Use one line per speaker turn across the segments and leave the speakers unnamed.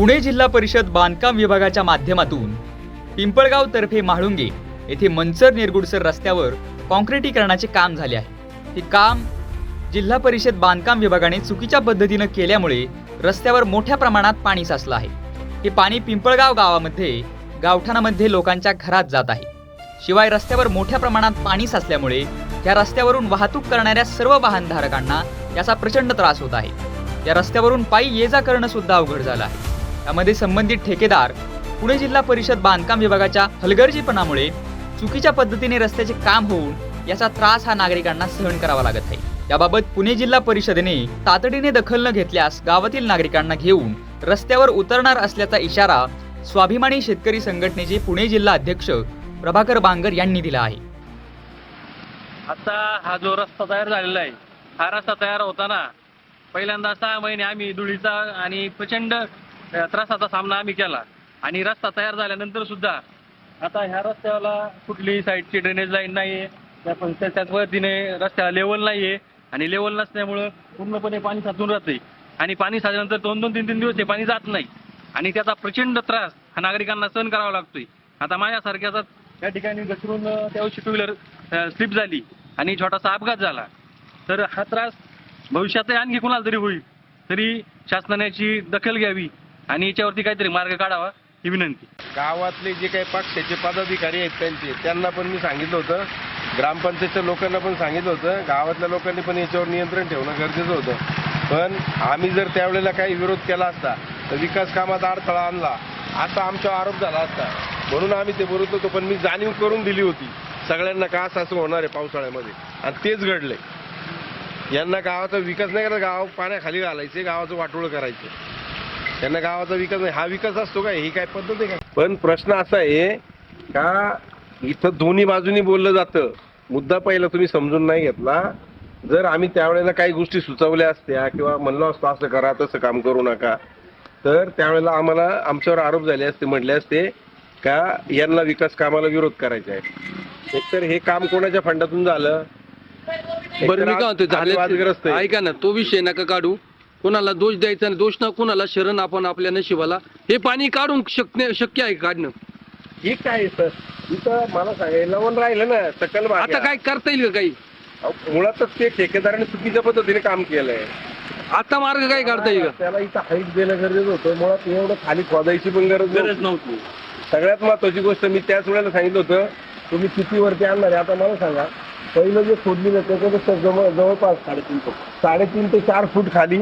पुणे जिल्हा परिषद बांधकाम विभागाच्या माध्यमातून पिंपळगाव तर्फे म्हाळुंगे येथे मंचर निरगुडसर रस्त्यावर कॉन्क्रिटीकरणाचे काम झाले आहे. हे काम जिल्हा परिषद बांधकाम विभागाने चुकीच्या पद्धतीनं केल्यामुळे रस्त्यावर मोठ्या प्रमाणात पाणी साचलं आहे. हे पाणी पिंपळगाव गावामध्ये गावठाणामध्ये लोकांच्या घरात जात आहे. शिवाय रस्त्यावर मोठ्या प्रमाणात पाणी साचल्यामुळे या रस्त्यावरून वाहतूक करणाऱ्या सर्व वाहनधारकांना याचा प्रचंड त्रास होत आहे. या रस्त्यावरून पायी ये जा करणं सुद्धा अवघड झालं आहे. यामध्ये संबंधित ठेकेदार पुणे जिल्हा परिषद बांधकाम विभागाच्या हलगर्जीपणामुळे चुकीच्या पद्धतीने रस्त्याचे काम होऊन याचा त्रास हा नागरिकांना सहन करावा लागत आहे. याबाबत पुणे जिल्हा परिषदेने तातडीने दखल न घेतल्यास गावातील नागरिकांना घेऊन रस्त्यावर उतरणार असल्याचा इशारा स्वाभिमानी शेतकरी संघटनेचे पुणे जिल्हा अध्यक्ष प्रभाकर बांगर यांनी दिला आहे.
आता हा जो रस्ता तयार झालेला आहे हा रस्ता तयार होताना पहिल्यांदा सहा महिने आम्ही धुळीचा आणि प्रचंड त्रासाचा सामना आम्ही केला. आणि रस्ता तयार झाल्यानंतर सुद्धा आता ह्या रस्त्याला कुठलीही साईडची ड्रेनेज लाईन नाही आहे त्या पण त्याच्याच वतीने रस्त्याला लेवल नाही आहे आणि लेवल नसल्यामुळं पूर्णपणे पाणी साचून राहते आणि पाणी साचल्यानंतर दोन दोन तीन तीन दिवस हे पाणी जात नाही. आणि त्याचा प्रचंड त्रास हा नागरिकांना सहन करावा लागतोय. आता माझ्यासारख्याचा त्या ठिकाणी घसरून त्यावेळी दिवशी टू व्हीलर स्लिप झाली आणि छोटासा अपघात झाला. तर हा त्रास भविष्यातही आणखी कुणाला तरी होईल. तरी शासनाने याची दखल घ्यावी. आणि याच्यावरती काहीतरी मार्ग काढावा ही विनंती.
गावातले जे काही पक्षाचे पदाधिकारी आहेत त्यांचे त्यांना पण मी सांगितलं होतं. ग्रामपंचायतच्या लोकांना पण सांगितलं होतं. गावातल्या लोकांनी पण याच्यावर नियंत्रण ठेवणं गरजेचं होतं. पण आम्ही जर त्यावेळेला काही विरोध केला असता तर विकास कामात अडथळा आणला. असा आमचा आरोप झाला असता. म्हणून आम्ही ते बोलत होतो पण मी जाणीव करून दिली होती. सगळ्यांना का असं असं होणार आहे पावसाळ्यामध्ये? आणि तेच घडलंय. यांना गावाचा विकास नाही करायचा गाव पाण्याखाली घालायचे गावाचं वाटोळं करायचं. त्यांना गावाचा विकास नाही. हा विकास असतो का ही काय पद्धत आहे का? पण प्रश्न असा आहे का इथं दोन्ही बाजूनी बोललं जातं. मुद्दा पहिला तुम्ही समजून नाही घेतला. जर आम्ही त्यावेळेला काही गोष्टी सुचवल्या असत्या किंवा म्हणलो असतो असं करा तसं काम करू नका तर त्यावेळेला आम्हाला आमच्यावर आरोप झाले असते म्हटले असते का यांना विकास कामाला विरोध करायचा आहे. एकतर हे काम कोणाच्या फंडातून झालं?
बरं मी काय म्हणतो
वादग्रस्त
झाले
आहे.
ऐका ना तो विषय नका काढू. कोणाला दोष द्यायचा नाही दोष ना कोणाला शरण आपण आपल्या नशिबाला. हे पाणी काढून शक्य शक्य आहे काढणं.
ठीक आहे सर. इथं मला सांगायला लवण राहिलं ना सकल
आता. काय करता येईल का काही?
अहो, मुळातच ते ठेकेदाराने चुकीच्या पद्धतीने काम केलंय.
आता मार्ग काय काढता येईल का?
त्याला इथं हाईट देणं गरजेचं होतं. मुळात एवढं खाली खोदायची पण गरज
गरज
नव्हती.
नव्हती.
सगळ्यात महत्वाची गोष्ट मी त्याच वेळेला सांगितलं होतं तुम्ही किती वरती आणणार आहे आता मला सांगा. पहिलं जे खोदलेलं त्याच्यापेक्षा जवळ जवळपास साडेतीन फूट साडेतीन ते चार फूट खाली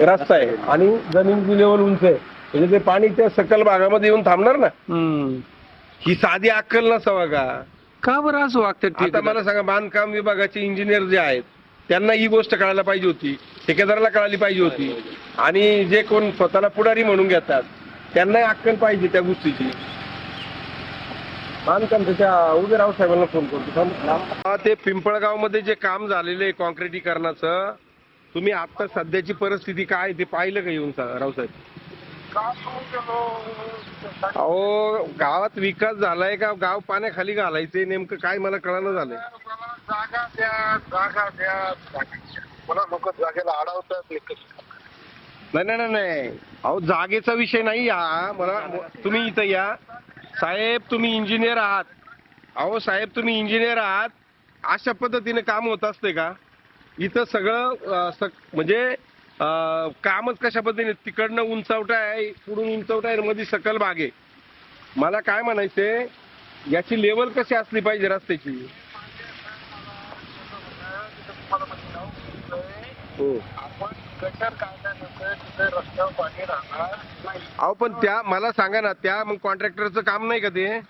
रस्ता आहे. आणि जमीनची लेवल उंच आहे. म्हणजे ते पाणी त्या सकल भागामध्ये येऊन थांबणार ना. ही साधी अक्कल नसावा का?
का बरं असं वागतात
आता मला सांगा बांधकाम विभागाचे इंजिनियर जे आहेत त्यांना ही गोष्ट कळायला पाहिजे होती. ठेकेदाराला कळाली पाहिजे होती. आणि जे कोण स्वतःला पुढारी म्हणून घेतात त्यांनाही अक्कल पाहिजे त्या गोष्टीची. बांधकाम त्याच्या उभे राव साहेबांना फोन करतो. ते पिंपळगावमध्ये जे काम झालेलं आहे कॉन्क्रिटीकरणाचं तुम्ही आता सध्याची परिस्थिती काय आहे ते पाहिलं का येऊन सा- रावसाहेब अहो गावात विकास झालाय का? गाव पाण्याखाली घालायचे नेमकं काय मला कळालं झालंय.
जागा द्या जागा द्या पुन्हा लोक जागेला अडवतात
नाही नाही नाही, नाही. अहो जागेचा विषय नाही हा. मला तुम्ही इथं या. साहेब तुम्ही इंजिनियर आहात. अहो साहेब तुम्ही इंजिनियर आहात. अशा पद्धतीने काम होत असते का? इथं सगळं अं, सक- म्हणजे कामच कशा पद्धतीने? तिकडनं उंचवटा आहे पुढून उंचवटा आहे मध्ये सकल भाग आहे. मला काय म्हणायचंय याची लेवल कशी असली पाहिजे रस्त्याची? हो.
आपण गटर काढल्यानंतर तिथे रस्त्यावर पाणी राहणार.
अहो पण त्या मला सांगा ना त्या मग कॉन्ट्रॅक्टरचं काम नाही का ते?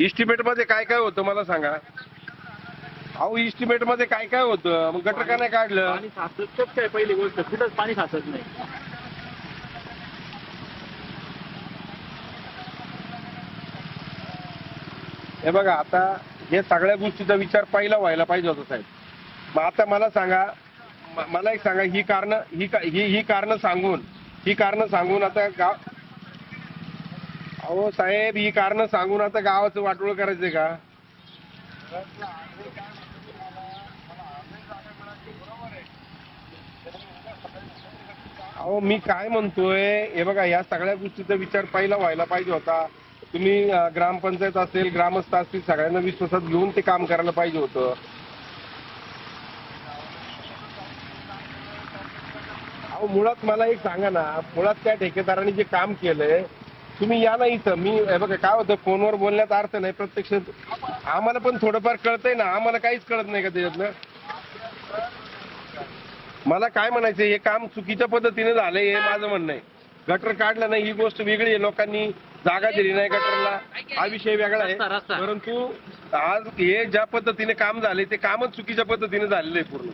इस्टिमेटमध्ये काय काय होतं मला सांगा. अहो इस्टिमेटमध्ये काय काय होतं? मग गटर का नाही काढलं?
पाणी साचतच काय पहिली गोष्ट कुठंच पाणी साचत नाही.
हे बघा आता हे सगळ्या गोष्टीचा विचार पहिला व्हायला पाहिजे होता साहेब. मग आता मला सांगा म- मला एक सांगा ही कारण ही का- ही ही कारण सांगून ही कारण सांगून आता गाव अहो साहेब ही कारण सांगून आता गावाचं वाटोळ करायचंय का? अहो मी काय म्हणतोय हे बघा या सगळ्या गोष्टीचा विचार पहिला व्हायला पाहिजे होता. तुम्ही ग्रामपंचायत असेल ग्रामस्थ असतील सगळ्यांना विश्वासात घेऊन ते काम करायला पाहिजे होतं. अहो मुळात मला एक सांगा ना मुळात त्या ठेकेदाराने जे काम केलंय तुम्ही या ना इथं. मी हे बघा काय होतं फोनवर बोलण्यात अर्थ नाही प्रत्यक्ष. आम्हाला पण थोडंफार कळतंय ना आम्हाला काहीच कळत नाही का त्याच्यातलं मला काय म्हणायचं हे काम चुकीच्या पद्धतीने झालंय हे माझं म्हणणं आहे. गटर काढलं नाही ही गोष्ट वेगळी आहे. लोकांनी जागा दिली नाही गटरला. हा विषय वेगळा आहे. परंतु आज हे ज्या पद्धतीने काम झाले ते कामच चुकीच्या पद्धतीने झालेलं आहे पूर्ण.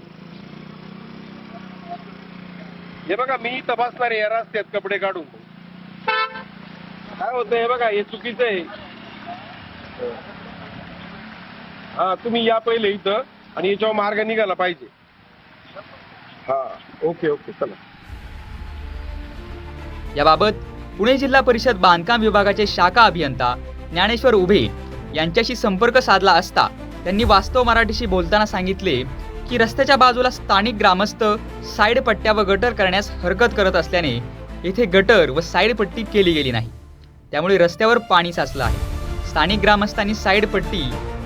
हे बघा मी तपासणार आहे या रस्त्यात कपडे काढून. काय होतं हे बघा हे चुकीचं आहे. हा तुम्ही या पहिले इथं आणि याच्यावर मार्ग निघाला पाहिजे. हा ओके ओके चला.
याबाबत पुणे जिल्हा परिषद बांधकाम विभागाचे शाखा अभियंता ज्ञानेश्वर उभे यांच्याशी संपर्क साधला असता त्यांनी वास्तव मराठीशी बोलताना सांगितले की रस्त्याच्या बाजूला स्थानिक ग्रामस्थ साईड पट्ट्या व गटर करण्यास हरकत करत असल्याने येथे गटर व साईड पट्टी केली गेली नाही. त्यामुळे रस्त्यावर पाणी साचलं आहे. स्थानिक ग्रामस्थांनी साईड पट्टी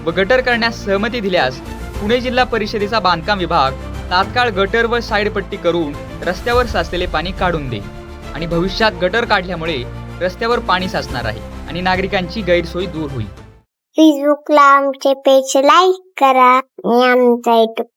व गटर करण्यास सहमती दिल्यास पुणे जिल्हा परिषदेचा बांधकाम विभाग तात्काळ गटर व साईड पट्टी करून रस्त्यावर साचलेले पाणी काढून दे आणि भविष्यात गटर काढल्यामुळे रस्त्यावर पाणी साचणार आहे आणि नागरिकांची गैरसोय दूर होईल.
फेसबुकला आमचे पेज लाईक करा आणि आमचा युट्यूब